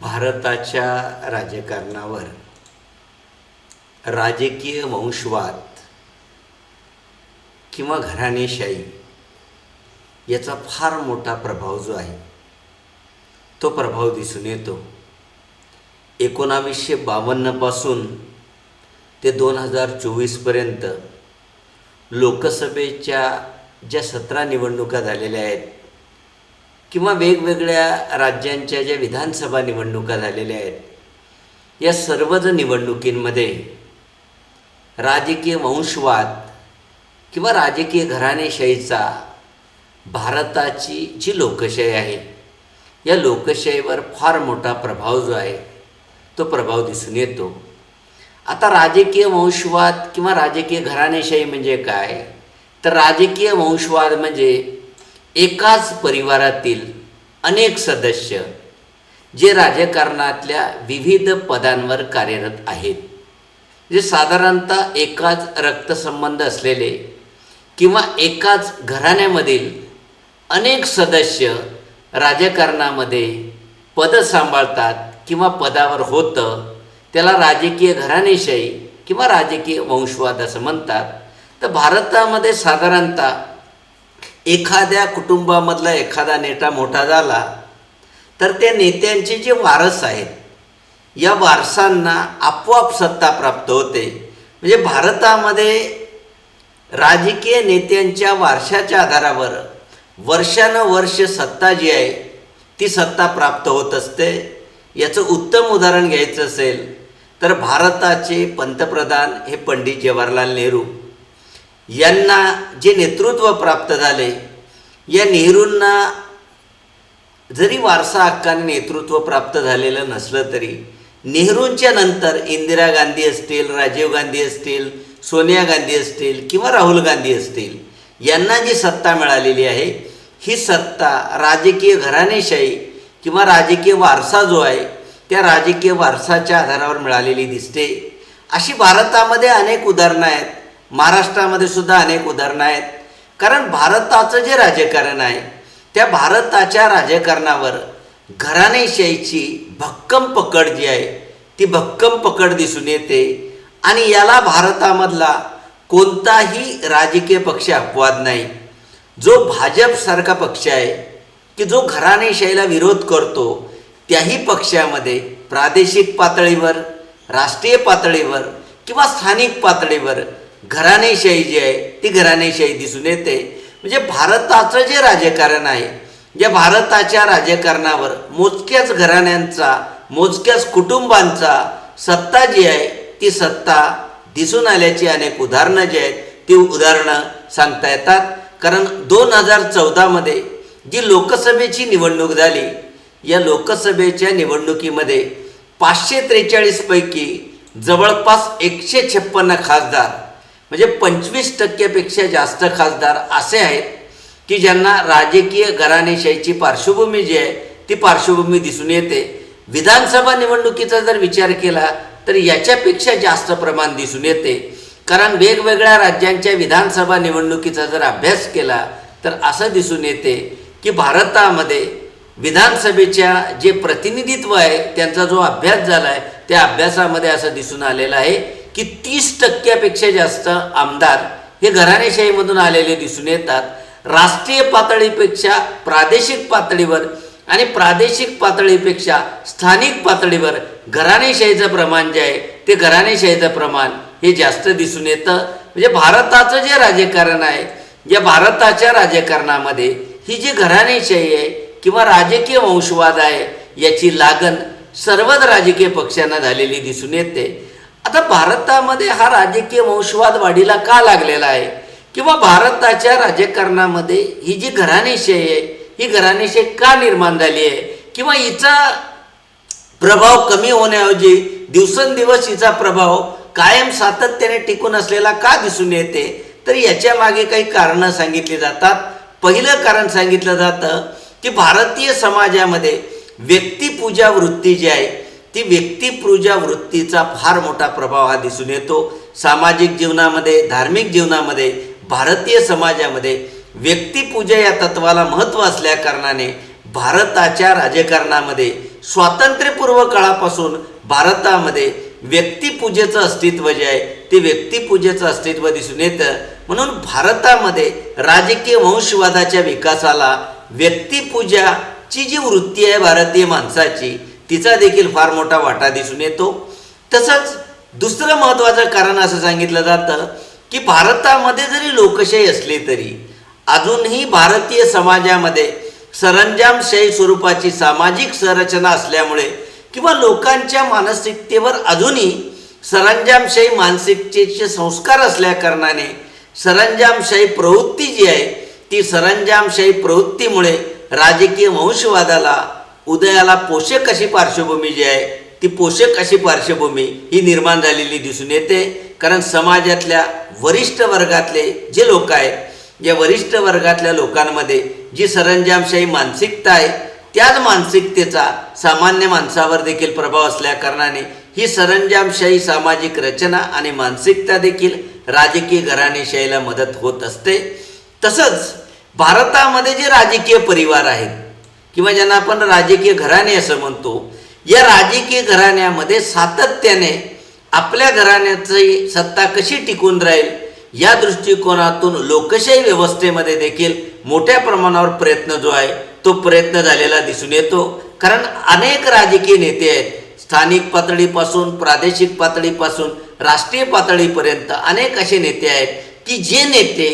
भारताच्या राजकारणावर राजकीय वंशवाद किंवा घराणेशाही याचा फार मोठा प्रभाव जो आहे तो प्रभाव दिसून येतो. एकोणावीसशे बावन्नपासून ते दोन हजार चोवीसपर्यंत लोकसभेच्या ज्या सतरा निवडणुका झालेल्या आहेत किंवा वेगवेगळ्या राज्यांच्या ज्या विधानसभा निवडणुका झालेल्या आहेत या सर्वच निवडणुकींमध्ये राजकीय वंशवाद किंवा राजकीय घराणेशाहीचा भारताची जी लोकशाही आहे या लोकशाहीवर फार मोठा प्रभाव जो आहे तो प्रभाव दिसून येतो. आता राजकीय वंशवाद किंवा राजकीय घराणेशाही म्हणजे काय? तर राजकीय वंशवाद म्हणजे एकाच परिवारातील अनेक सदस्य जे राजकारणातल्या विविध पदांवर कार्यरत आहेत. जे साधारणतः एकाच रक्तसंबंध असलेले किंवा एकाच घराण्यामधील अनेक सदस्य राजकारणामध्ये पद सांभाळतात किंवा पदावर होतं त्याला राजकीय घराणेशाही किंवा राजकीय वंशवाद असं म्हणतात. तर भारतामध्ये साधारणतः एखाद्या कुटुंबामधला एखादा नेता मोठा झाला तर त्या नेत्यांचे जे वारस आहेत या वारसांना आपोआप सत्ता प्राप्त होते. म्हणजे भारतामध्ये राजकीय नेत्यांच्या वारशाच्या आधारावर वर्षानुवर्ष सत्ता जी आहे ती सत्ता प्राप्त होत असते. याचं उत्तम उदाहरण घ्यायचं असेल तर भारताचे पंतप्रधान हे पंडित जवाहरलाल नेहरू. यांना जे नेतृत्व प्राप्त झाले या नेहरूंना जरी वारसा हक्काने नेतृत्व प्राप्त झालेलं नसलं तरी नेहरूंच्या नंतर इंदिरा गांधी असतील राजीव गांधी असतील सोनिया गांधी असतील किंवा राहुल गांधी असतील यांना जी सत्ता मिळालेली आहे ही सत्ता राजकीय घराणेशाही किंवा राजकीय वारसा जो आहे त्या राजकीय वारसाच्या आधारावर मिळालेली दिसते. अशी भारतामध्ये अनेक उदाहरणं आहेत. महाराष्ट्रामध्ये सुद्धा अनेक उदाहरणं आहेत. कारण भारताचं जे राजकारण आहे त्या भारताच्या राजकारणावर घराणेशाहीची भक्कम पकड जी आहे ती भक्कम पकड दिसून येते आणि याला भारतामधला कोणताही राजकीय पक्ष अपवाद नाही. जो भाजपसारखा पक्ष आहे की जो घराणेशाहीला विरोध करतो त्याही पक्षामध्ये प्रादेशिक पातळीवर राष्ट्रीय पातळीवर किंवा स्थानिक पातळीवर घराणेशाही जी आहे ती घराणेशाही दिसून येते. म्हणजे भारताचं जे राजकारण आहे या भारताच्या राजकारणावर मोजक्याच घराण्यांचा मोजक्याच कुटुंबांचा सत्ता जी आहे ती सत्ता दिसून आल्याची अनेक उदाहरणं जी आहेत ती उदाहरणं सांगता येतात. कारण दोन हजार चौदामध्ये जी लोकसभेची निवडणूक झाली या लोकसभेच्या निवडणुकीमध्ये पाचशे त्रेचाळीसपैकी जवळपास एकशे छप्पन्न खासदार म्हणजे पंचवीस टक्क्यापेक्षा जास्त खासदार असे आहेत की ज्यांना राजकीय घराणेशाहीची पार्श्वभूमी जी आहे ती पार्श्वभूमी दिसून येते. विधानसभा निवडणुकीचा जर विचार केला तर याच्यापेक्षा जास्त प्रमाण दिसून येते. कारण वेगवेगळ्या राज्यांच्या विधानसभा निवडणुकीचा जर अभ्यास केला तर असं दिसून येते की भारतामध्ये विधानसभेच्या जे प्रतिनिधित्व आहे त्यांचा जो अभ्यास झाला आहे त्या अभ्यासामध्ये असं दिसून आलेलं आहे की तीस टक्क्यापेक्षा जास्त आमदार हे घराणेशाहीमधून आलेले दिसून येतात. राष्ट्रीय पातळीपेक्षा प्रादेशिक पातळीवर आणि प्रादेशिक पातळीपेक्षा स्थानिक पातळीवर घराणेशाहीचं प्रमाण जे आहे ते घराणेशाहीचं प्रमाण हे जास्त दिसून येतं. म्हणजे भारताचं जे राजकारण आहे या भारताच्या राजकारणामध्ये ही जी घराणेशाही आहे किंवा राजकीय वंशवाद आहे याची लागण सर्वच राजकीय पक्षांना झालेली दिसून येते. आता भारतामध्ये हा राजकीय वंशवाद वाढीला का लागलेला आहे? किंवा भारताच्या राजकारणामध्ये ही जी घराणेशाही आहे ही घराणेशाही का निर्माण झाली आहे? किंवा हिचा प्रभाव कमी होण्याऐवजी दिवसेंदिवस हिचा प्रभाव कायम सातत्याने टिकून असलेला का दिसून येते? तर याच्या मागे काही कारणं सांगितली जातात. पहिलं कारण सांगितलं जातं की भारतीय समाजामध्ये व्यक्तिपूजा वृत्ती जी आहे ती व्यक्तिपूजा वृत्तीचा फार मोठा प्रभाव हा दिसून येतो. सामाजिक जीवनामध्ये धार्मिक जीवनामध्ये भारतीय समाजामध्ये व्यक्तिपूजा या तत्वाला महत्त्व असल्याकारणाने भारताच्या राजकारणामध्ये स्वातंत्र्यपूर्व काळापासून भारतामध्ये व्यक्तिपूजेचं अस्तित्व जे आहे ते व्यक्तिपूजेचं अस्तित्व दिसून येतं. म्हणून भारतामध्ये राजकीय वंशवादाच्या विकासाला व्यक्तिपूजाची जी वृत्ती आहे भारतीय माणसाची तिचा देखील फार मोठा वाटा दिसून येतो. तसंच दुसरं महत्त्वाचं कारण असं सांगितलं जातं की भारतामध्ये जरी लोकशाही असली तरी अजूनही भारतीय समाजामध्ये सरंजामशाही स्वरूपाची सामाजिक संरचना असल्यामुळे किंवा लोकांच्या मानसिकतेवर अजूनही सरंजामशाही मानसिकतेचे संस्कार असल्याकारणाने सरंजामशाही प्रवृत्ती जी आहे ती सरंजामशाही प्रवृत्तीमुळे राजकीय वंशवादाला उदयाला पोषक अशी पार्श्वभूमी जी आहे ती पोषक अशी पार्श्वभूमी ही निर्माण झालेली दिसून येते. कारण समाजातल्या वरिष्ठ वर्गातले जे लोक आहेत या वरिष्ठ वर्गातल्या लोकांमध्ये जी सरंजामशाही मानसिकता आहे त्याच मानसिकतेचा सामान्य माणसावर देखील प्रभाव असल्याकारणाने ही सरंजामशाही सामाजिक रचना आणि मानसिकता देखील राजकीय घराणेशाहीला मदत होत असते. तसंच भारतामध्ये जे राजकीय परिवार आहेत किंवा ज्यांना आपण राजकीय घराणे असं म्हणतो या राजकीय घराण्यामध्ये सातत्याने आपल्या घराण्याची सत्ता कशी टिकून राहील या दृष्टिकोनातून लोकशाही व्यवस्थेमध्ये देखील मोठ्या प्रमाणावर प्रयत्न जो आहे तो प्रयत्न झालेला दिसून येतो. कारण अनेक राजकीय नेते आहेत स्थानिक पातळीपासून प्रादेशिक पातळीपासून राष्ट्रीय पातळीपर्यंत अनेक असे नेते आहेत की जे नेते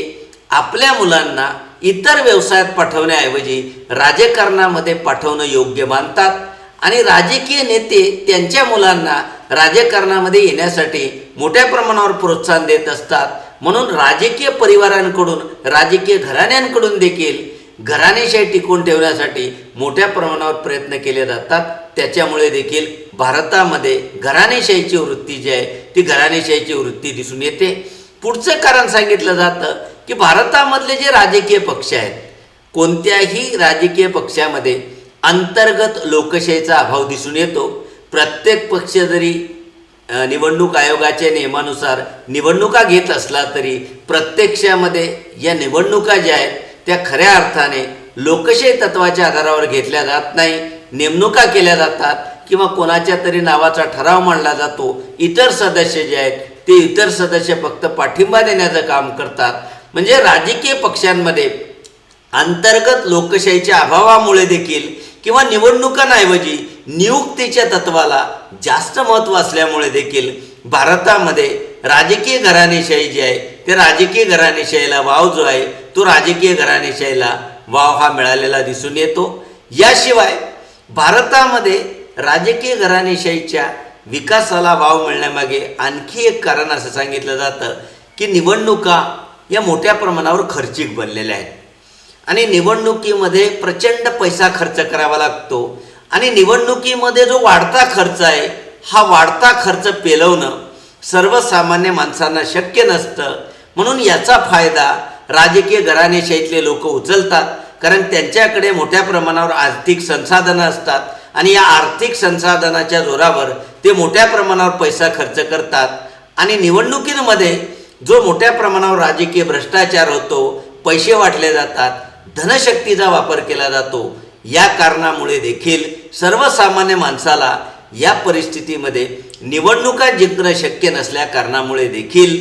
आपल्या मुलांना इतर व्यवसायात पाठवण्याऐवजी राजकारणामध्ये पाठवणं योग्य मानतात. आणि राजकीय नेते त्यांच्या मुलांना राजकारणामध्ये येण्यासाठी मोठ्या प्रमाणावर प्रोत्साहन देत असतात. म्हणून राजकीय परिवारांकडून राजकीय घराण्यांकडून देखील घराणेशाही टिकून ठेवण्यासाठी मोठ्या प्रमाणावर प्रयत्न केले जातात. त्याच्यामुळे देखील भारतामध्ये घराणेशाहीची वृत्ती जी आहे ती घराणेशाहीची वृत्ती दिसून येते. पुढचं कारण सांगितलं जातं की भारतामधले जे राजकीय पक्ष आहेत कोणत्याही राजकीय पक्षामध्ये अंतर्गत लोकशाहीचा अभाव दिसून येतो. प्रत्येक पक्ष जरी निवडणूक आयोगाच्या नियमानुसार निवडणुका घेत असला तरी प्रत्यक्षामध्ये या निवडणुका ज्या आहेत त्या खऱ्या अर्थाने लोकशाही तत्वाच्या आधारावर घेतल्या जात नाही नेमणुका केल्या जातात किंवा कोणाच्या तरी नावाचा ठराव मांडला जातो. इतर सदस्य जे आहेत ते इतर सदस्य फक्त पाठिंबा देण्याचं काम करतात. म्हणजे राजकीय पक्षांमध्ये अंतर्गत लोकशाहीच्या अभावामुळे देखील किंवा निवडणुकांऐवजी नियुक्तीच्या तत्वाला जास्त महत्त्व असल्यामुळे देखील भारतामध्ये राजकीय घराणेशाही जी आहे ते राजकीय घराणेशाहीला वाव जो आहे तो राजकीय घराणेशाहीला वाव हा मिळालेला दिसून येतो. याशिवाय भारतामध्ये राजकीय घराणेशाहीच्या विकासाला वाव मिळण्यामागे आणखी एक कारण असं सांगितलं जातं की निवडणुका या मोठ्या प्रमाणावर खर्चिक बनलेल्या आहेत. आणि निवडणुकीमध्ये प्रचंड पैसा खर्च करावा लागतो. आणि निवडणुकीमध्ये जो वाढता खर्च आहे हा वाढता खर्च पेलवणं सर्वसामान्य माणसांना शक्य नसतं. म्हणून याचा फायदा राजकीय घराणेशाहीतले लोक उचलतात. कारण त्यांच्याकडे मोठ्या प्रमाणावर आर्थिक संसाधनं असतात. आणि या आर्थिक संसाधनाच्या जोरावर ते मोठ्या प्रमाणावर पैसा खर्च करतात. आणि निवडणुकीमध्ये जो मोठ्या प्रमाणावर राजकीय भ्रष्टाचार होतो पैसे वाटले जातात धनशक्तीचा वापर केला जातो या कारणामुळे देखील सर्वसामान्य माणसाला या परिस्थितीमध्ये निवडणुका जिंकणं शक्य नसल्या कारणामुळे देखील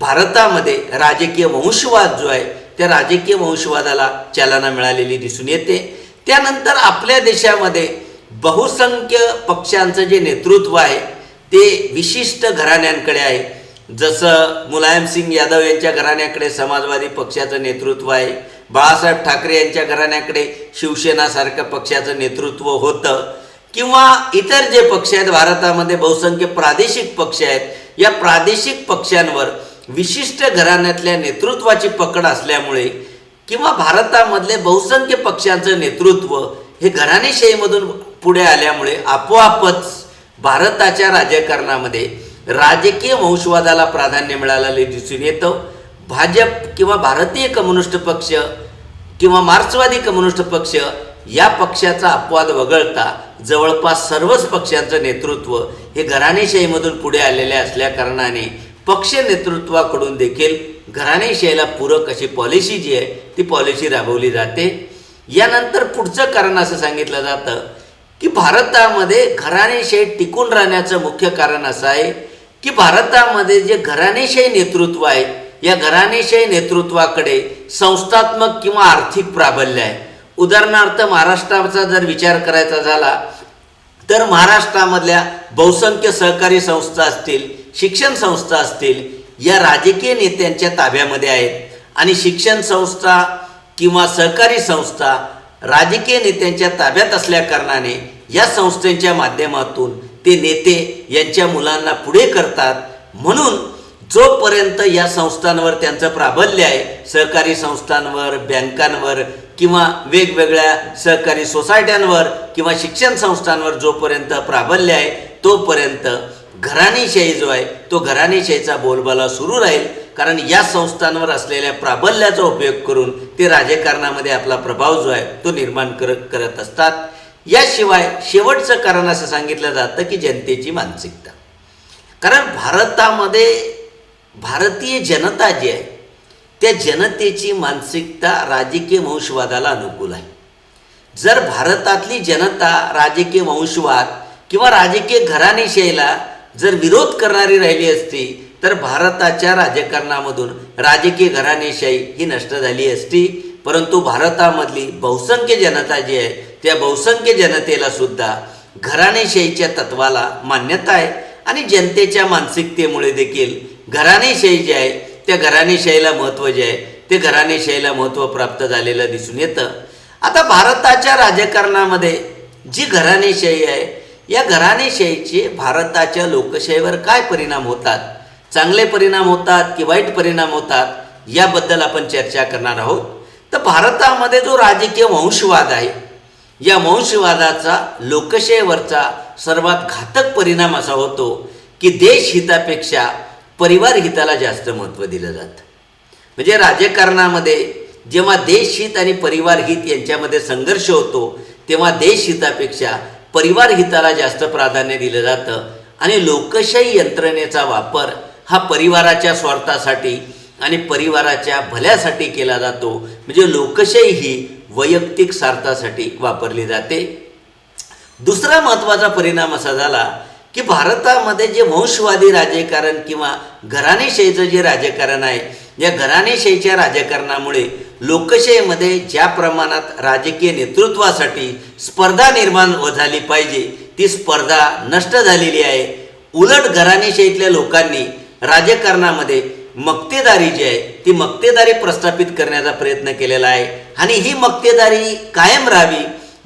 भारतामध्ये राजकीय वंशवाद जो आहे त्या राजकीय वंशवादाला चालना मिळालेली दिसून येते. त्यानंतर आपल्या देशामध्ये बहुसंख्य पक्षांचं जे नेतृत्व आहे ते विशिष्ट घराण्यांकडे आहे. जसं मुलायम सिंग यादव यांच्या घराण्याकडे समाजवादी पक्षाचं नेतृत्व आहे बाळासाहेब ठाकरे यांच्या घराण्याकडे शिवसेनासारखं पक्षाचं नेतृत्व होतं किंवा इतर जे पक्ष आहेत भारतामध्ये बहुसंख्य प्रादेशिक पक्ष आहेत या प्रादेशिक पक्षांवर विशिष्ट घराण्यातल्या नेतृत्वाची पकड असल्यामुळे किंवा भारतामधले बहुसंख्य पक्षांचं नेतृत्व हे घराणेशाहीमधून पुढे आल्यामुळे आपोआपच भारताच्या राजकारणामध्ये राजकीय वंशवादाला प्राधान्य मिळालेले दिसून येतं. भाजप किंवा भारतीय कम्युनिस्ट पक्ष किंवा मार्क्सवादी कम्युनिस्ट पक्ष या पक्षाचा अपवाद वगळता जवळपास सर्वच पक्षांचं नेतृत्व हे घराणेशाहीमधून पुढे आलेले असल्याकारणाने पक्ष नेतृत्वाकडून देखील घराणेशाहीला पूरक अशी पॉलिसी जी आहे ती पॉलिसी राबवली जाते. यानंतर पुढचं कारण असं सांगितलं जातं की भारतामध्ये घराणेशाही टिकून राहण्याचं मुख्य कारण असं आहे की भारतामध्ये जे घराणेशाही नेतृत्व आहे या घराणेशाही नेतृत्वाकडे संस्थात्मक किंवा आर्थिक प्राबल्य आहे. उदाहरणार्थ महाराष्ट्राचा जर विचार करायचा झाला तर महाराष्ट्रामधल्या बहुसंख्य सहकारी संस्था असतील शिक्षण संस्था असतील या राजकीय नेत्यांच्या ताब्यामध्ये आहेत. आणि शिक्षण संस्था किंवा सहकारी संस्था राजकीय नेत्यांच्या ताब्यात असल्याकारणाने या संस्थेच्या माध्यमातून ते नेते यांच्या मुलांना पुढे करतात. म्हणून जोपर्यंत या संस्थांवर त्यांचं प्राबल्य आहे सहकारी संस्थांवर बँकांवर किंवा वेगवेगळ्या सहकारी सोसायट्यांवर किंवा शिक्षण संस्थांवर जोपर्यंत प्राबल्य आहे तोपर्यंत घराणेशाही जो आहे तो घराणेशाहीचा बोलबाला सुरू राहील. कारण या संस्थांवर असलेल्या प्राबल्याचा उपयोग करून ते राजकारणामध्ये आपला प्रभाव जो आहे तो निर्माण करत करत असतात. याशिवाय शेवटचं कारण असं सांगितलं जातं की जनतेची मानसिकता. कारण भारतामध्ये भारतीय जनता जी आहे त्या जनतेची मानसिकता राजकीय वंशवादाला अनुकूल आहे. जर भारतातली जनता राजकीय वंशवाद किंवा राजकीय घराणेशाहीला जर विरोध करणारी राहिली असती तर भारताच्या राजकारणामधून राजकीय घराणेशाही ही नष्ट झाली असती. परंतु भारतामधली बहुसंख्य जनता जी आहे त्या बहुसंख्य जनतेला सुद्धा घराणेशाहीच्या तत्वाला मान्यता आहे. आणि जनतेच्या मानसिकतेमुळे देखील घराणेशाही जे आहे त्या घराणेशाहीला महत्त्व जे आहे ते घराणेशाहीला महत्त्व प्राप्त झालेलं दिसून येतं. आता भारताच्या राजकारणामध्ये जी घराणेशाही आहे या घराणेशाहीचे भारताच्या लोकशाहीवर काय परिणाम होतात चांगले परिणाम होतात की वाईट परिणाम होतात याबद्दल आपण चर्चा करणार आहोत. तर भारतामध्ये जो राजकीय वंशवाद आहे या वंशवादाचा लोकशाहीवरचा सर्वात घातक परिणाम असा होतो की देश हितापेक्षा परिवार हिताला जास्त महत्त्व दिलं जातं. म्हणजे राजकारणामध्ये जेव्हा देशहित आणि परिवार हित यांच्यामध्ये संघर्ष होतो तेव्हा देशहितापेक्षा परिवार हिताला जास्त प्राधान्य दिलं जातं आणि लोकशाही यंत्रणेचा वापर हा परिवाराच्या स्वार्थासाठी आणि परिवाराच्या भल्यासाठी केला जातो. म्हणजे लोकशाही ही वैयक्तिक स्वार्थासाठी वापरली जाते. दुसरा महत्त्वाचा परिणाम असा झाला की भारतामध्ये जे वंशवादी राजकारण किंवा घराणेशाहीचं जे राजकारण आहे या घराणेशाहीच्या राजकारणामुळे लोकशाहीमध्ये ज्या प्रमाणात राजकीय नेतृत्वासाठी स्पर्धा निर्माण व झाली पाहिजे ती स्पर्धा नष्ट झालेली आहे. उलट घराणेशाहीतल्या लोकांनी राजकारणामध्ये मक्तेदारी जी आहे ती मक्तेदारी प्रस्थापित करण्याचा प्रयत्न केलेला आहे. आणि ही मक्तेदारी कायम राहावी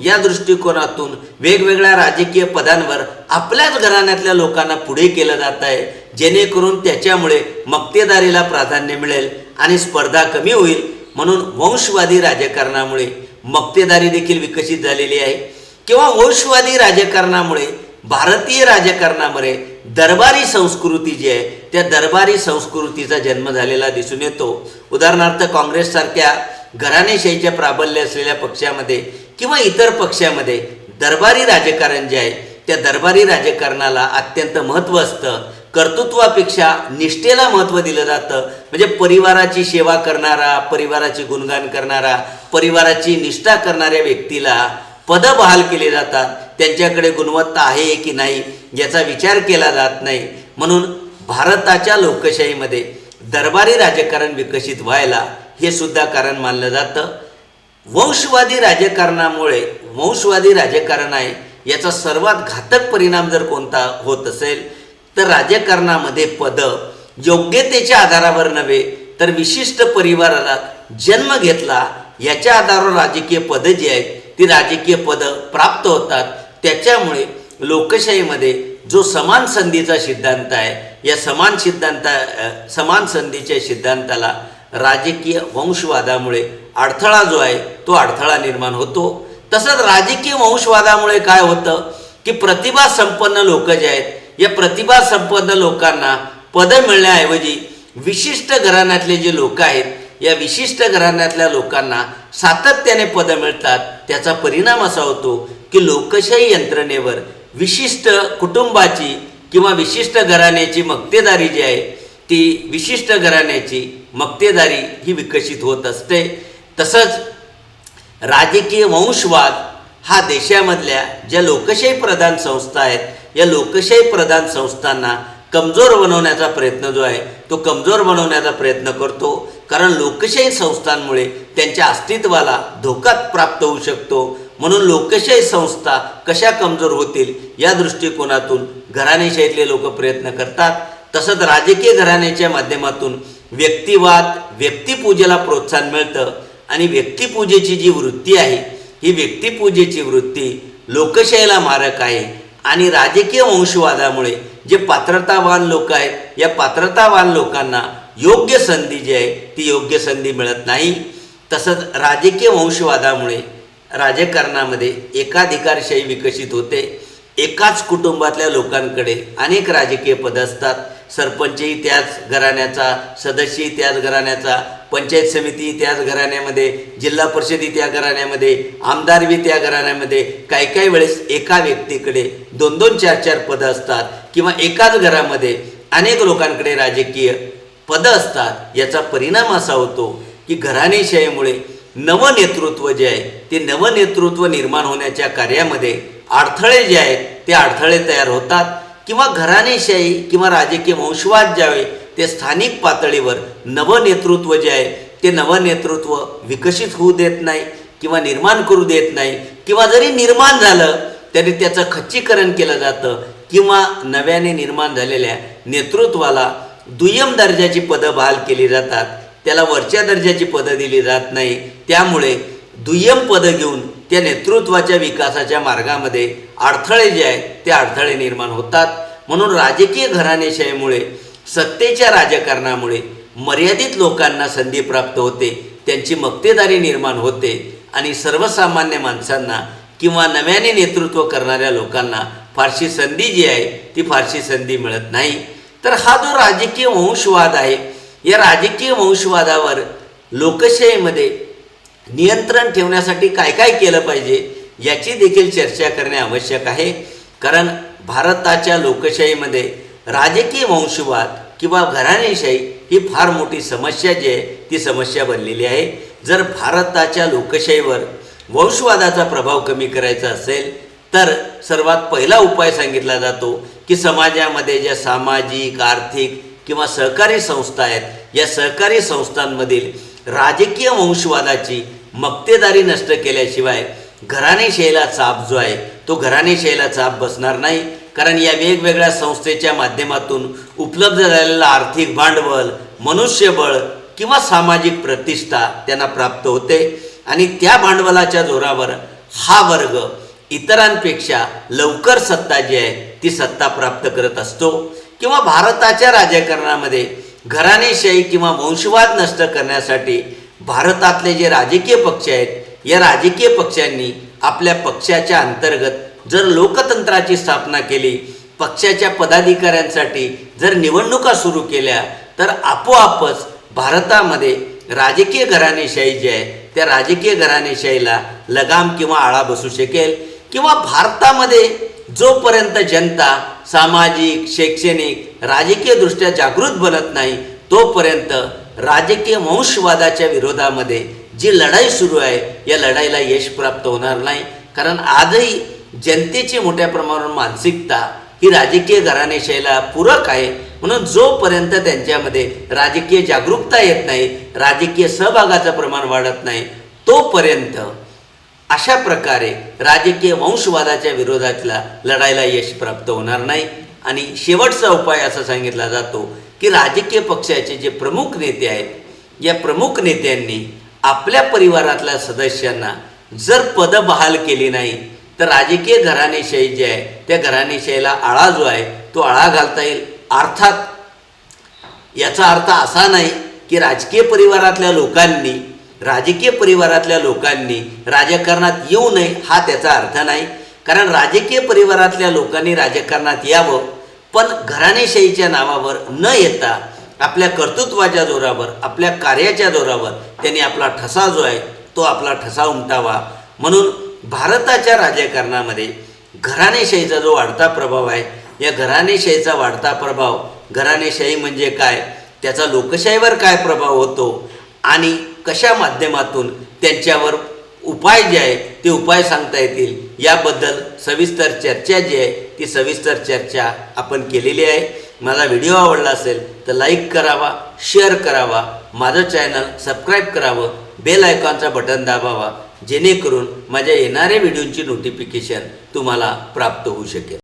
या दृष्टिकोनातून वेगवेगळ्या राजकीय पदांवर आपल्याच घराण्यातल्या लोकांना पुढे केलं जात आहे. जेणेकरून त्याच्यामुळे मक्तेदारीला प्राधान्य मिळेल आणि स्पर्धा कमी होईल. म्हणून वंशवादी राजकारणामुळे मक्तेदारी देखील विकसित झालेली आहे. किंवा वंशवादी राजकारणामुळे भारतीय राजकारणामध्ये दरबारी संस्कृती जी आहे त्या दरबारी संस्कृतीचा जन्म झालेला दिसून येतो. उदाहरणार्थ काँग्रेससारख्या घराणेशाहीच्या प्राबल्य असलेल्या पक्षामध्ये किंवा इतर पक्षामध्ये दरबारी राजकारण जे आहे त्या दरबारी राजकारणाला अत्यंत महत्त्व असतं. कर्तृत्वापेक्षा निष्ठेला महत्त्व दिलं जातं. म्हणजे परिवाराची सेवा करणारा परिवाराची गुणगान करणारा परिवाराची निष्ठा करणाऱ्या व्यक्तीला पदं बहाल केली जातात. त्यांच्याकडे गुणवत्ता आहे की नाही याचा विचार केला जात नाही. म्हणून भारताच्या लोकशाहीमध्ये दरबारी राजकारण विकसित व्हायला हे सुद्धा कारण मानलं जातं. वंशवादी राजकारणामुळे वंशवादी राजकारण आहे याचा सर्वात घातक परिणाम जर कोणता होत असेल तर राजकारणामध्ये पदं योग्यतेच्या आधारावर नव्हे तर विशिष्ट परिवाराला जन्म घेतला याच्या आधारावर राजकीय पदं जी आहेत ती राजकीय पदं प्राप्त होतात. त्याच्यामुळे लोकशाहीमध्ये जो समान संधीचा सिद्धांत आहे या समान सिद्धांता समान संधीच्या सिद्धांताला राजकीय वंशवादामुळे अडथळा जो आहे तो अडथळा निर्माण होतो. तसंच राजकीय वंशवादामुळे काय होतं की प्रतिभा संपन्न लोक जे आहेत या प्रतिभा संपन्न लोकांना पदं मिळण्याऐवजी विशिष्ट घराण्यातले जे लोक आहेत या विशिष्ट घराण्यातल्या लोकांना सातत्याने पदं मिळतात. त्याचा परिणाम असा होतो की लोकशाही यंत्रणेवर विशिष्ट कुटुंबाची किंवा विशिष्ट घराण्याची मक्तेदारी जी आहे ती विशिष्ट घराण्याची मक्तेदारी ही विकसित होत असते. तसंच राजकीय वंशवाद हा देशामधल्या ज्या लोकशाही प्रधान संस्था आहेत या लोकशाही प्रधान संस्थांना कमजोर बनवण्याचा प्रयत्न जो आहे तो कमजोर बनवण्याचा प्रयत्न करतो. कारण लोकशाही संस्थांमुळे त्यांच्या अस्तित्वाला धोका प्राप्त होऊ शकतो. म्हणून लोकशाही संस्था कशा कमजोर होतील या दृष्टिकोनातून घराणेशाहीतले लोक प्रयत्न करतात. तसंच राजकीय घराण्याच्या माध्यमातून व्यक्तिवाद व्यक्तिपूजेला प्रोत्साहन मिळतं आणि व्यक्तिपूजेची जी वृत्ती आहे ही व्यक्तिपूजेची वृत्ती लोकशाहीला मारक आहे आणि राजकीय वंशवादामुळे जे पात्रतावान लोक आहेत या पात्रतावान लोकांना योग्य संधी जी आहे ती योग्य संधी मिळत नाही. तसंच राजकीय वंशवादामुळे राजकारणामध्ये एकाधिकारशाही विकसित होते. एकाच कुटुंबातल्या लोकांकडे अनेक राजकीय पद असतात. सरपंचही त्याच घराण्याचा सदस्यही त्याच घराण्याचा पंचायत समिती त्याच घराण्यामध्ये जिल्हा परिषदही त्या घराण्यामध्ये आमदार बी त्या घराण्यामध्ये. काही काही वेळेस एका व्यक्तीकडे दोन दोन चार चार पदं असतात किंवा एकाच घरामध्ये अनेक लोकांकडे राजकीय पदं असतात. याचा परिणाम असा होतो की घराणेशाहीमुळे नवनेतृत्व जे आहे ते नवनेतृत्व निर्माण होण्याच्या कार्यामध्ये अडथळे जे आहेत ते अडथळे तयार होतात. किंवा घराणेशाही किंवा राजकीय वंशवाद ज्यावे ते स्थानिक पातळीवर नवनेतृत्व जे आहे ते नवनेतृत्व विकसित होऊ देत नाही किंवा निर्माण करू देत नाही. किंवा जरी निर्माण झालं तरी त्याचं खच्चीकरण केलं जातं किंवा नव्याने निर्माण झालेल्या नेतृत्वाला दुय्यम दर्जाची पदं बहाल केली जातात. त्याला वरच्या दर्जाची पदं दिली जात नाही. त्यामुळे दुय्यम पदं घेऊन त्या नेतृत्वाच्या विकासाच्या मार्गामध्ये अडथळे जे आहेत ते अडथळे निर्माण होतात. म्हणून राजकीय घराणेशाहीमुळे सत्तेच्या राजकारणामुळे मर्यादित लोकांना संधी प्राप्त होते त्यांची मक्तेदारी निर्माण होते आणि सर्वसामान्य माणसांना किंवा नव्याने नेतृत्व करणाऱ्या लोकांना फारशी संधी जी आहे ती फारशी संधी मिळत नाही. तर हा जो राजकीय वंशवाद आहे या राजकीय वंशवादावर लोकशाहीमध्ये नियंत्रण ठेवण्यासाठी काय काय केलं पाहिजे याची देखील चर्चा करणे आवश्यक आहे. कारण भारताच्या लोकशाहीमध्ये राजकीय वंशवाद किंवा घराणेशाही ही फार मोठी समस्या जी आहे ती समस्या बनलेली आहे. जर भारताच्या लोकशाहीवर वंशवादाचा प्रभाव कमी करायचा असेल तर सर्वात पहिला उपाय सांगितला जातो की समाजामध्ये ज्या सामाजिक आर्थिक किंवा सहकारी संस्था आहेत या सहकारी संस्थांमधील राजकीय वंशवादाची मक्तेदारी नष्ट केल्याशिवाय घराणेशाहीला चाप जो आहे तो घराणेशाहीला चाप बसणार नाही. कारण या वेगवेगळ्या संस्थेच्या माध्यमातून उपलब्ध झालेलं आर्थिक भांडवल मनुष्यबळ किंवा सामाजिक प्रतिष्ठा त्यांना प्राप्त होते. आणि त्या भांडवलाच्या जोरावर हा वर्ग इतरांपेक्षा लवकर सत्ता जी आहे ती सत्ता प्राप्त करत असतो. किंवा भारताच्या राजकारणामध्ये घराणेशाही किंवा वंशवाद नष्ट करण्यासाठी भारतातले जे राजकीय पक्ष आहेत या राजकीय पक्षांनी आपल्या पक्षाच्या अंतर्गत जर लोकतंत्राची स्थापना केली पक्षाच्या पदाधिकाऱ्यांसाठी जर निवडणुका सुरू केल्या तर आपोआपच भारतामध्ये राजकीय घराणेशाही जी आहे त्या राजकीय घराणेशाहीला लगाम किंवा आळा बसू शकेल. किंवा भारतामध्ये जोपर्यंत जनता सामाजिक शैक्षणिक राजकीयदृष्ट्या जागृत बनत नाही तोपर्यंत राजकीय वंशवादाच्या विरोधामध्ये जी लढाई सुरू आहे या लढाईला यश प्राप्त होणार नाही. कारण आजही जनतेची मोठ्या प्रमाणावर मानसिकता ही राजकीय घराणेशाहीला पूरक आहे. म्हणून जोपर्यंत त्यांच्यामध्ये राजकीय जागरूकता येत नाही राजकीय सहभागाचं प्रमाण वाढत नाही तोपर्यंत अशा प्रकारे राजकीय वंशवादाच्या विरोधातला लढायला यश प्राप्त होणार नाही. आणि शेवटचा उपाय असा सांगितला जातो की राजकीय पक्षाचे जे प्रमुख नेते आहेत या प्रमुख नेत्यांनी आपल्या परिवारातल्या सदस्यांना जर पदं बहाल केली नाही तर राजकीय घराणेशाही जी आहे त्या घराणेशाहीला आळा जो आहे तो आळा घालता येईल. अर्थात याचा अर्थ असा नाही की राजकीय परिवारातल्या लोकांनी राजकीय परिवारातल्या लोकांनी राजकारणात येऊ नये हा त्याचा अर्थ नाही. कारण राजकीय परिवारातल्या लोकांनी राजकारणात यावं पण घराणेशाहीच्या नावावर न येता आपल्या कर्तृत्वाच्या जोरावर आपल्या कार्याच्या जोरावर त्यांनी आपला ठसा जो आहे तो आपला ठसा उमटावा. म्हणून भारताच्या राजकारणामध्ये घराणेशाहीचा जो वाढता प्रभाव आहे या घराणेशाहीचा वाढता प्रभाव घराणेशाही म्हणजे काय त्याचा लोकशाहीवर काय प्रभाव होतो आणि कशा माध्यमातून त्यांच्यावर उपाय जे आहे ते उपाय सांगता येतील? याबद्दल सविस्तर चर्चा जी आहे ती सविस्तर चर्चा आपण केलेली आहे. मला व्हिडिओ आवडला असेल तर लाईक करावा शेअर करावा माझं चॅनल सबस्क्राईब करावं बेल आयकॉनचा बटन दाबावा जेणेकरून माझ्या येणाऱ्या व्हिडिओंची नोटिफिकेशन तुम्हाला प्राप्त होऊ शकेल.